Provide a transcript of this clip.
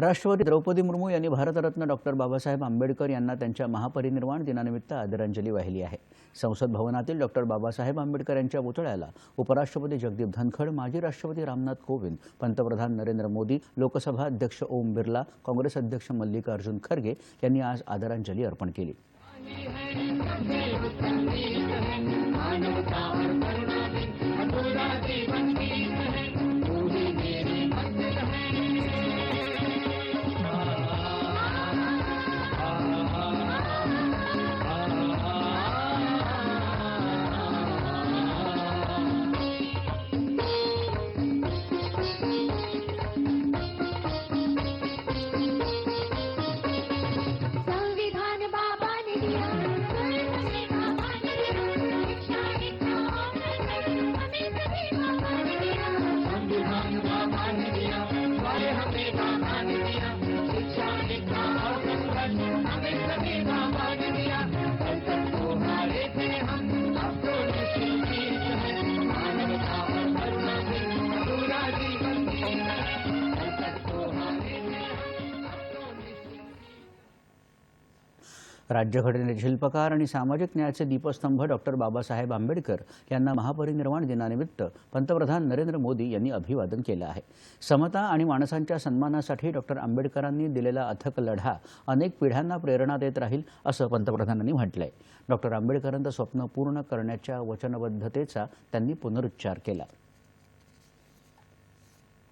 राष्ट्रपती द्रौपदी मुर्मू यांनी भारतरत्न डॉक्टर बाबासाहेब आंबेडकर यांना त्यांच्या महापरिनिर्वाण दिनानिमित्त आदरांजली वाहिली आहे. संसद भवनातील डॉक्टर बाबासाहेब आंबेडकर यांच्या पुतळ्याला उपराष्ट्रपती जगदीप धनखड माजी राष्ट्रपती रामनाथ कोविंद पंतप्रधान नरेंद्र मोदी लोकसभा अध्यक्ष ओम बिर्ला काँग्रेस अध्यक्ष मल्लिकार्जुन खरगे यांनी आज आदरांजली अर्पण केली. राज्यघटनेचे शिल्पकार आणि सामाजिक न्यायाचे दीपस्तंभ डॉक्टर बाबासाहेब आंबेडकर यांना महापरिनिर्वाण दिनानिमित्त पंतप्रधान नरेंद्र मोदी यांनी अभिवादन केलं आहे. समता आणि माणसांच्या सन्मानासाठी डॉक्टर आंबेडकरांनी दिलेला अथक लढा अनेक पिढ्यांना प्रेरणा देत राहील असं पंतप्रधानांनी म्हटलंय. डॉक्टर आंबेडकरांचं स्वप्न पूर्ण करण्याच्या वचनबद्धतेचा त्यांनी पुनरुच्चार केला.